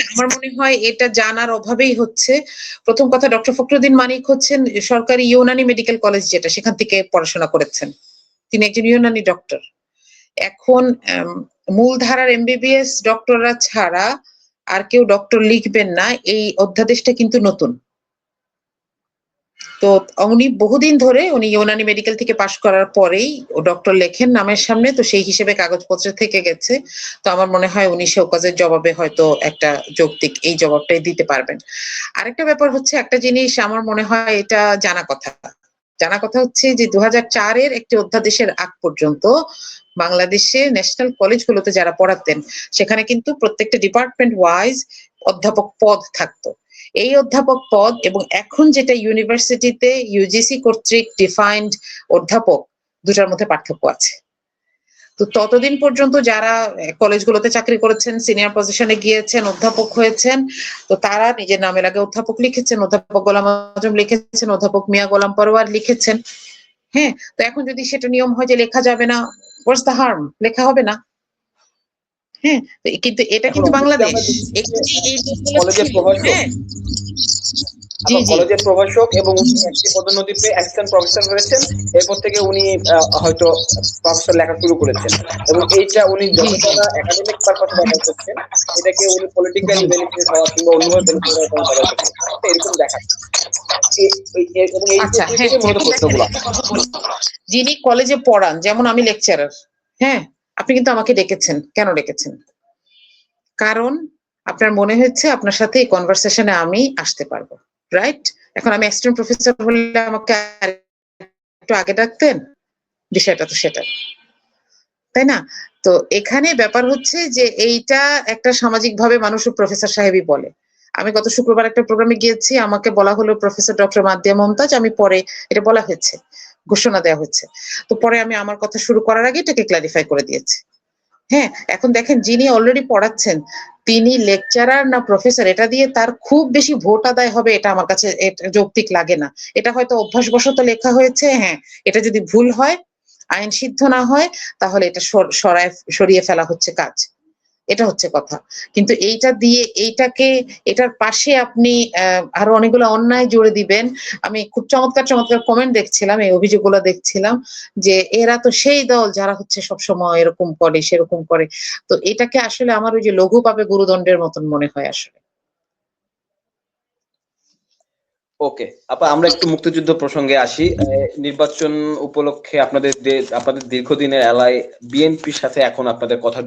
আমার মনে হয় এটা জানার অভাবেই হচ্ছে। প্রথম কথা, ডক্টর ফখরুদ্দিন মানিক হচ্ছেন সরকারি ইউনানি মেডিকেল কলেজ যেটা, সেখান থেকে পড়াশোনা করেছেন। তিনি একজন ইউনানি ডক্টর। এখন মূলধারার এমবিবিএস ডক্টররা ছাড়া আর কেউ ডক্টর লিখবেন না। এই অধ্যাদেশটা কিন্তু নতুন। তো উনি বহুদিন ধরে উনি ইউনানি মেডিকেল থেকে পাশ করার পরেই ডক্টর লেখেন নামের সামনে, তো সেই হিসেবে কাগজপত্র থেকে গেছে। তো আমার মনে হয় উনি শোকজের জবাবে হয়তো একটা যৌক্তিক এই জবাবটাই দিতে পারবেন। আরেকটা ব্যাপার হচ্ছে একটা জিনিস আমার মনে হয় এটা জানা কথা। জানা কথা হচ্ছে যে দু চারের একটি অধ্যাদেশের আগ পর্যন্ত বাংলাদেশে ন্যাশনাল কলেজগুলোতে যারা পড়াতেন, সেখানে কিন্তু প্রত্যেকটা ডিপার্টমেন্ট ওয়াইজ অধ্যাপক পদ থাকতো। এই অধ্যাপক পদ এবং এখন যেটা ইউনিভার্সিটিতে ইউজিসি কর্তৃক ডিফাইন্ড অধ্যাপক, দুটার মধ্যে পার্থক্য আছে। তো ততদিন পর্যন্ত যারা কলেজগুলোতে চাকরি করেছেন সিনিয়র পজিশনে গিয়েছেন, অধ্যাপক হয়েছেন, তো তারা নিজের নামের আগে অধ্যাপক লিখেছেন, অধ্যাপক গোলাম আজম লিখেছেন, অধ্যাপক মিয়া গোলাম পরোয়ার লিখেছেন। হ্যাঁ তো এখন যদি সেটা নিয়ম হয় যে লেখা যাবে না হার্ম লেখা হবে না। হ্যাঁ কিন্তু এটা কিন্তু বাংলাদেশ। হ্যাঁ। কলেজের প্রভাষক এবং একটি পদোন্নতি পেয়ে অ্যাসিস্ট্যান্ট প্রফেসর হয়েছেন এরপর থেকে উনি হয়তো প্রফেসর লেখা শুরু করেছেন। এবং এইটা উনি যতটা একাডেমিক পারপাসে ব্যবহার করছেন এটাকে উনি পলিটিক্যালি বেনিফিট হওয়া কিংবা অন্যভাবে বেনিফিট করছেন। এরকম দেখা আচ্ছা হ্যাঁ। যিনি কলেজে পড়ান যেমন আমি লেকচারার হ্যাঁ। আপনি কিন্তু আমাকে ডেকেছেন। কেন ডেকেছেন? কারণ আপনার মনে হচ্ছে আপনার সাথে এই কনভারসেশনে আমি আসতে পারব রাইট এখন আমি অ্যাসিস্ট্যান্ট প্রফেসর হলে আমাকে একটু আগে ডাকতেন? বিষয়টা তো সেটা তাই না? তো এখানে ব্যাপার হচ্ছে যে এইটা একটা সামাজিক ভাবে মানুষ প্রফেসর সাহেবই বলে। আমি গত শুক্রবার একটা প্রোগ্রামে গিয়েছি, আমাকে বলা হলো প্রফেসর ডক্টর মাদিয়া মমতাজ, আমি পরে এটা বলা হয়েছে। ঘোষণা দেওয়া হয়েছে তো পরে আমি আমার কথা শুরু করার আগে এটাকে ক্লারিফাই করে দিয়েছি। হ্যাঁ এখন দেখেন যিনি অলরেডি পড়াচ্ছেন, তিনি লেকচারার না প্রফেসর এটা দিয়ে তার খুব বেশি ভোট আদায় হবে এটা আমার কাছে যৌক্তিক লাগে না। এটা হয়তো অভ্যাসবশত লেখা হয়েছে হ্যাঁ এটা যদি ভুল হয় আইন সিদ্ধ না হয়, তাহলে এটা সর- সরায়, সরিয়ে ফেলা হচ্ছে কাজ। এটা হচ্ছে কথা। কিন্তু এইটা দিয়ে এইটাকে, এটার পাশে আপনি আরও অনেকগুলো অন্যায় জুড়ে দিবেন। আমি খুব চমৎকার চমৎকার কমেন্ট দেখছিলাম, এই অভিযোগগুলো দেখছিলাম যে এরা তো সেই দল যারা হচ্ছে সবসময় এরকম করে, সেরকম করে। তো এটাকে আসলে আমার ওই যে লঘু পাবে গুরুদণ্ডের মতন মনে হয় আসলে। ওকে, আপা আমরা একটু মুক্তিযুদ্ধ প্রসঙ্গে আসি। নির্বাচন উপলক্ষে আপনাদের আপনাদের দীর্ঘদিনের এলায় বিএনপির সাথে এখন আপনাদের কথা